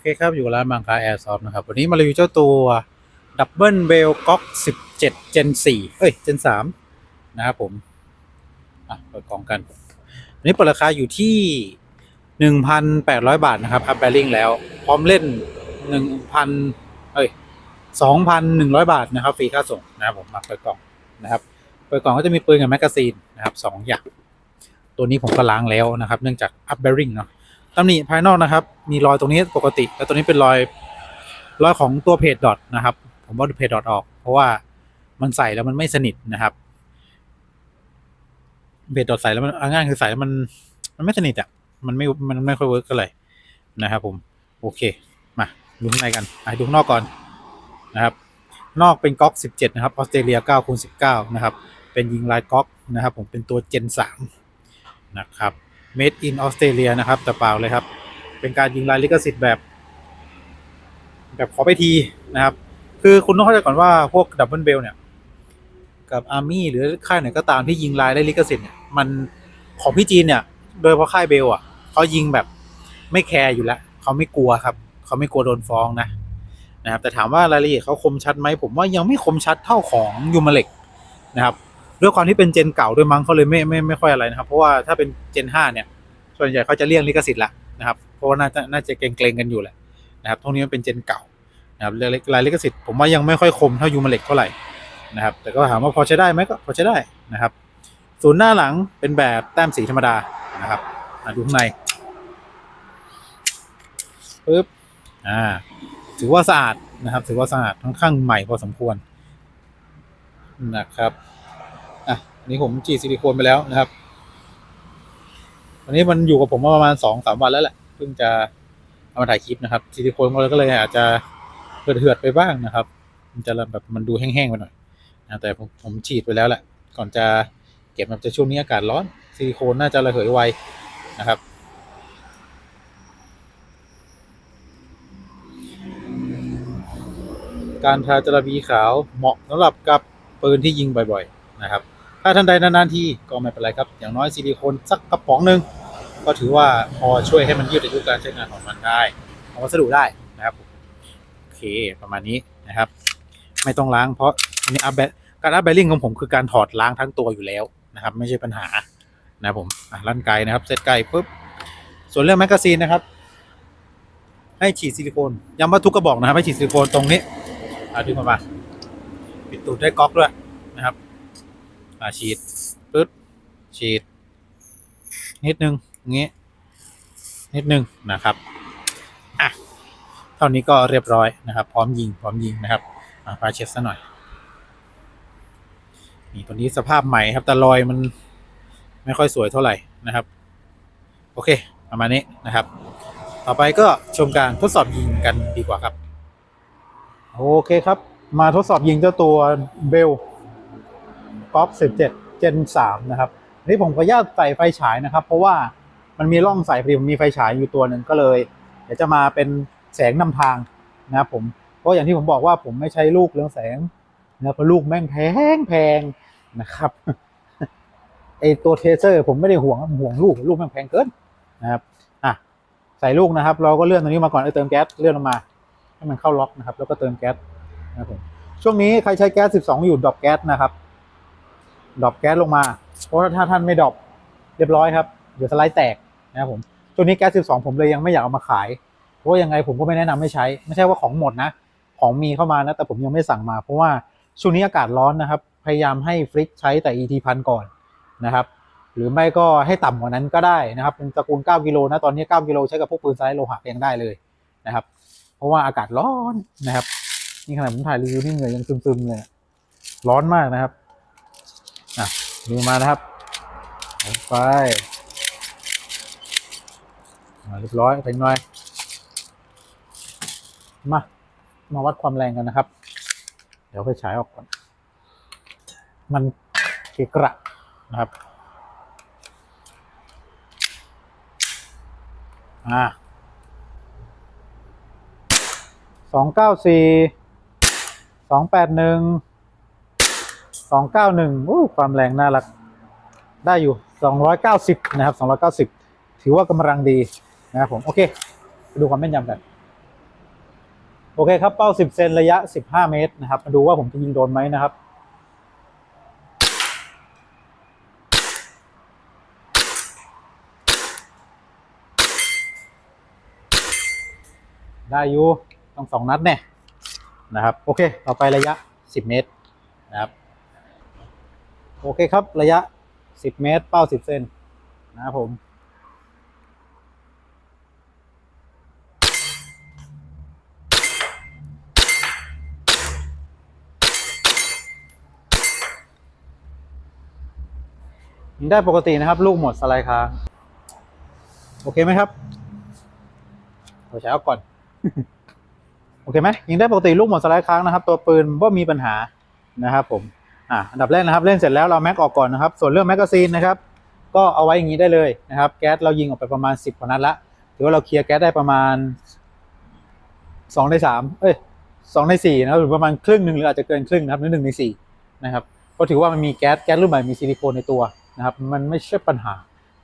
เคครับอยู่ร้านบางคาแอร์ซอฟนะครับ วันนี้มารีวิวเจ้าตัวดับเบิลเบลก๊อก17 Gen 4เอ้ย Gen 3นะครับผม อะเปิดกล่องกันวันนี้เปิดราคาอยู่ที่1,800บาทนะครับอัพแบริ่งแล้ว พร้อมเล่น1,000เอ้ย2,100บาทนะครับฟรีค่าส่งนะครับผมมาเปิดกล่องนะครับเปิดกล่องก็จะมีปืนกับแมกกาซีนนะครับสองอย่าง ตัวนี้ผมก็ล้างแล้วนะครับ เนื่องจากอัพแบริ่งเนาะ ตำหนิภายนอกนะครับ มีรอยตรงนี้ปกติ แล้วตัวนี้เป็นรอยรอยของตัวเพจดอทนะครับ ผมว่าเพจดอทออก เพราะว่ามันใส่แล้วมันไม่สนิทนะครับเพจดอทใส่แล้วมันง่ายคือใส่แล้วมัน มันไม่สนิทอะ มันไม่มันไม่ค่อยเวิร์กกันเลยนะครับผมโอเค มาดูข้างในกันไปดูข้างนอกก่อนนะครับ นอกเป็นก๊อก 17 นะครับออสเตรเลีย9คูณ19 นะครับ เป็นยิงลายก๊อกนะครับ ผมเป็นตัวเจน3นะครับ made in ออสเตรเลียนะครับ แต่เปล่าเลยครับ เป็นการยิงลายลิขสิทธิ์แบบ แบบขอไปทีนะครับ คือคุณต้องเข้าใจก่อนว่าพวกดับเบิลเบลเนี่ย กับอาร์มี่หรือค่ายไหนก็ตามที่ยิงลายได้ลิขสิทธิ์เนี่ยมันของพี่จีนเนี่ย โดยเฉพาะค่ายเบลอะเขายิงแบบไม่แคร์อยู่แล้วเขาไม่กลัวครับเขาไม่กลัวโดนฟ้องนะนะครับแต่ถามว่ารายละเอียดเขาคมชัดไหมผมว่ายังไม่คมชัดเท่าของยูมาเล็กนะครับ ด้วยความที่เป็นเจนเก่าด้วยมั้งเขาเลยไม่ไม่ไม่ค่อยอะไรนะครับ เพราะว่าถ้าเป็นเจน5เนี่ย ส่วนใหญ่เขาจะเลี่ยงลิขสิทธิ์ละนะครับ เพราะว่าน่าจะน่าจะเกรงๆกันอยู่แหละนะครับตรงนี้มันเป็นเจนเก่านะครับรายรายลิขสิทธิ์ผมว่ายังไม่ค่อยคมเท่ายูมาเล็กเท่าไหร่นะครับ แต่ก็ถามว่าพอใช้ได้ไหมก็พอใช้ได้นะครับศูนย์หน้าหลังเป็นแบบแต้มสีธรรมดานะครับมาดูข้างในปึ๊บอ่าถือว่าสะอาดนะครับ ถือว่าสะอาดค่อนข้างใหม่พอสมควรนะครับ นนี้ผมจีดซิลิโคนไปแล้วนะครับวันนี้มันอยู่กับผมมาประมาณสองสามวันแล้วแหละเพิ่งจะเอามาถ่ายคลิปนะครับซิลิโคนก็เลยอาจจะเหือดๆไปบ้างนะครับ มันจะแบบมันดูแห้งๆไปหน่อยนะแต่ผมผมฉีดไปแล้วแหละก่อนจะเก็บมันจะช่วงนี้อากาศร้อนซิลิโคนน่าจะระเหยไวนะครับการทาจระบีขาวเหมาะสำหรับกับปืนที่ยิงบ่อย ๆ นะครับ ถ้าท่านใดนานๆทีก็ไม่เป็นไรครับ อย่างน้อยซิลิโคนสักกระป๋องหนึ่งก็ถือว่าพอช่วยให้มันยืดอายุการใช้งานของมันได้ของวัสดุได้นะครับโอเคประมาณนี้นะครับ ไม่ต้องล้างเพราะอันนี้อัพแบการอัพแบริ่งของผมคือการถอดล้างทั้งตัวอยู่แล้วนะครับ ไม่ใช่ปัญหานะครับผมลั่นไกลนะครับเซตไกลปุ๊บส่วนเรื่องแมกกาซีนนะครับให้ฉีดซิลิโคนย้ำว่าทุกกระบอกนะครับให้ฉีดซิลิโคนตรงนี้อะดึงออกมาปิดตูดด้วยก๊อกด้วยนะครับ อ่าฉีดปึ๊ดฉีด นิดนึงอย่างงี้นิดนึงนะครับอะเท่านี้ก็เรียบร้อยนะครับ พร้อมยิงพร้อมยิงนะครับอ่าพาเช็ดซะหน่อยนี่ตัวนี้สภาพใหม่ครับแต่รอยมันไม่ค่อยสวยเท่าไหร่นะครับ โอเคประมาณนี้นะครับ ต่อไปก็ชมการทดสอบยิงกันดีกว่าครับ โอเคครับ มาทดสอบยิงเจ้าตัวเบล ก๊อฟ17 Gen 3นะครับนี่ผมขออนุญาตใส่ไฟฉายนะครับ เพราะว่ามันมีร่องใส่พอดีผมมีไฟฉายอยู่ตัวหนึ่งก็เลย เดี๋ยวจะมาเป็นแสงนำทางนะครับผมเพราะอย่างที่ผมบอกว่าผมไม่ใช้ลูกเรืองแสงนะเพราะลูกแม่งแพงแพงนะครับไอตัวเทเซอร์ผมไม่ได้ห่วงผมห่วงลูกลูกแม่งแพงเกินนะครับอะใส่ลูกนะครับ เราก็เลื่อนตรงนี้มาก่อนเออเติมแก๊สเลื่อนลงมาให้มันเข้าล็อกนะครับ แล้วก็เติมแก๊สนะครับผมช่วงนี้ใครใช้แก๊ส 12 อยู่ดรอปแก๊สนะครับ ดรอปแก๊สลงมา เพราะถ้าท่านไม่ดรอปเรียบร้อยครับ เดี๋ยวสไลด์แตกนะครับผมตัวนี้แก๊ส 12 ผมเลยยังไม่อยากเอามาขาย เพราะยังไงผมก็ไม่แนะนำให้ใช้ ไม่ใช่ว่าของหมดนะ ของมีเข้ามานะ แต่ผมยังไม่สั่งมา เพราะว่าช่วงนี้อากาศร้อนนะครับ พยายามให้ฟริกใช้แต่ ET พันก่อนนะครับ หรือไม่ก็ให้ต่ำกว่านั้นก็ได้นะครับ เป็นตระกูล 9 กิโลนะ ตอนนี้ 9 กิโลใช้กับพวกปืนไซส์โลหะยังได้เลยนะครับ เพราะว่าอากาศร้อนนะครับ นี่ขนาดผมถ่ายรีวิวนี่เหงื่อยังซึมๆเลย ร้อนมากนะครับ ดูมานะครับไปเรียบร้อยเป็นไงมา มาวัดความแรงกันนะครับ เดี๋ยวไปฉายออกก่อน มันเกะกระนะครับ อ่าสองเก้าสี่สองแปดหนึ่ง สองเก้าหนึ่งความแรงน่ารัก ได้อยู่สองร้อยเก้าสิบนะครับสองร้อยเก้าสิบถือว่ากำลังดีนะครับผม โอเคไปดูความแม่นยำกัน โอเคครับ เป้า10เซนระยะ15เมตรนะครับ มาดูว่าผมจะยิงโดนไหมนะครับได้อยู่ต้องสองนัดเนี่ยนะครับ โอเค ต่อไประยะ 10 เมตรนะครับ โอเคครับ ระยะ 10 เมตร เป้า 10 เซนนะครับผม ยิงได้ปกตินะครับ ลูกหมดสไลด์ค้าง โอเคไหมครับเราใช้เอาก่อน โอเคไหมยิงได้ปกติลูกหมดสไลด์ค้างนะครับ ตัวปืนว่ามีปัญหานะครับผม อ่าอันดับแรกนะครับเล่นเสร็จแล้วเราแม็กออกก่อนนะครับ ส่วนเรื่องแมกกาซีนนะครับ ก็เอาไว้อย่างนี้ได้เลยนะครับ แก๊สเรายิงออกไปประมาณ 10กว่านัดละถือว่าเราเคลียร์แก๊สได้ประมาณ2ใน3เอ้ย2ใน4นะครับหรือประมาณครึ่งหนึ่งหรืออาจจะเกินครึ่งนะครับหรือหนึ่งในสี่นะครับก็ถือว่ามันมีแก๊สแก๊สรุ่นใหม่มีซิลิโคนในตัวนะครับ มันไม่ใช่ปัญหา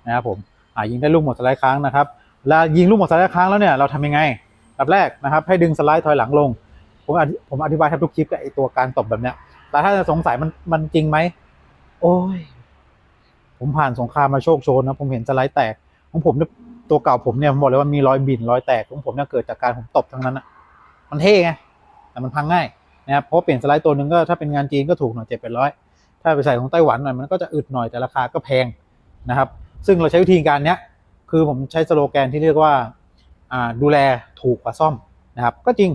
นะครับผมอ่ายิงได้ลูกหมดสไลด์ค้างนะครับเวลายิงลูกหมดสไลด์ค้างแล้วเนี่ยเราทำยังไงอันดับแรกนะครับ ให้ดึงสไลด์ถอยหลังลงผมผมอธิบายแทบทุกคลิปกับไอตัวการตบแบบเนี้ย แต่ถ้าจะสงสัยมันมันจริงไหม โอ้ย ผมผ่านสงครามมาโชคโชนนะ ผมเห็นสไลด์แตก ของผมเนี่ยตัวเก่าผมเนี่ยผมบอกเลยว่ามีรอยบินรอยแตกของผมเนี่ยเกิดจากการผมตบทั้งนั้นอะมันเท่ไง แต่มันพังง่ายนะครับ เพราะเปลี่ยนสไลด์ตัวหนึ่งก็ถ้าเป็นงานจีนก็ถูกหน่อยเจ็ดแปดร้อย ถ้าไปใส่ของไต้หวันหน่อยมันก็จะอึดหน่อยแต่ราคาก็แพงนะครับ ซึ่งเราใช้วิธีการเนี้ย คือผมใช้สโลแกนที่เรียกว่าอ่าดูแลถูกกว่าซ่อมนะครับ ก็จริง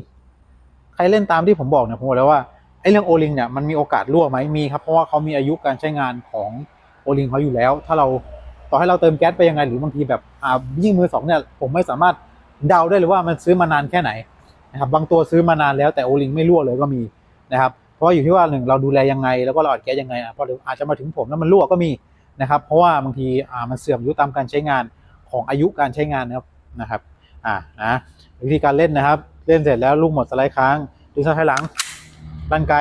ใครเล่นตามที่ผมบอกเนี่ยผมบอกแล้วว่า ไอ้เรื่องโอลิงเนี่ยมันมีโอกาสรั่วไหมมีครับเพราะว่าเขามีอายุการใช้งานของโอลิงเขาอยู่แล้ว ถ้าเราต่อให้เราเติมแก๊สไปยังไงหรือบางทีแบบอ่ายิ่งมือสองเนี่ยผมไม่สามารถเดาได้เลยว่ามันซื้อมานานแค่ไหนนะครับบางตัวซื้อมานานแล้วแต่โอลิงไม่รั่วเลยก็มีนะครับเพราะว่าอยู่ที่ว่าหนึ่งเราดูแลยังไงแล้วก็เราอัดแก๊สยังไงอะพออาจจะมาถึงผมแล้วมันรั่วก็มีนะครับเพราะว่าบางทีอ่ามันเสื่อมอายุตามการใช้งานของอายุการใช้งานนะครับนะครับอ่านะวิธีการเล่นนะครับ เล่นเสร็จแล้วลูกหมดสไลด์ค้างดึงสไลด์หลัง ลั่นไกล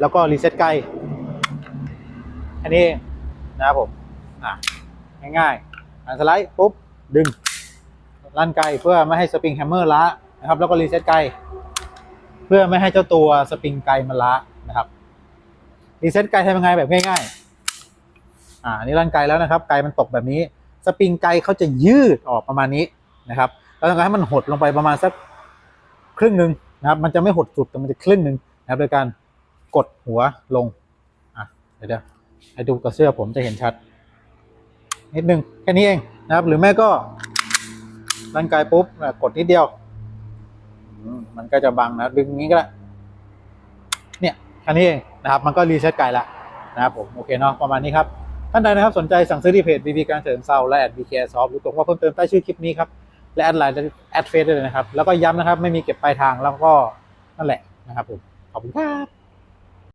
แล้วก็รีเซ็ตไกลอันนี้นะครับผมอะง่ายๆอันสไลด์ปุ๊บดึงลั่นไกลเพื่อไม่ให้สปริงแฮมเมอร์ล้านะครับ แล้วก็รีเซ็ตไกลเพื่อไม่ให้เจ้าตัวสปริงไกลมันล้านะครับรีเซ็ตไกลทำยังไงแบบง่ายๆอ่านี้ลั่นไกลแล้วนะครับ ไกลมันตกแบบนี้ สปริงไกลเขาจะยืดออกประมาณนี้นะครับแล้วต้องการให้มันหดลงไปประมาณสักครึ่งหนึ่งนะครับ มันจะไม่หดสุดแต่มันจะครึ่งหนึ่ง นะครับโดยการกดหัวลงอะเดี๋ยวให้ดูกับเสื้อผมจะเห็นชัด นิดนึงแค่นี้เองนะครับ หรือแม่ก็ร่างกายปุ๊บกดนิดเดียว มันก็จะบังนะดึงอย่างนี้ก็ได้เนี่ยแค่นี้เองนะครับมันก็รีเซ็ตไกลละนะครับผมโอเคเนาะประมาณนี้ครับท่านใดนะครับสนใจสั่งซื้อที่เพจ BB การเสริมเซาและแอด BK Soft หรือตรงว่าเพิ่มเติมใต้ชื่อคลิปนี้ครับ และแอดไลน์แอดเฟซได้เลยนะครับ แล้วก็ย้ำนะครับ ไม่มีเก็บปลายทางแล้วก็นั่นแหละนะครับผม ขอบคุณครับ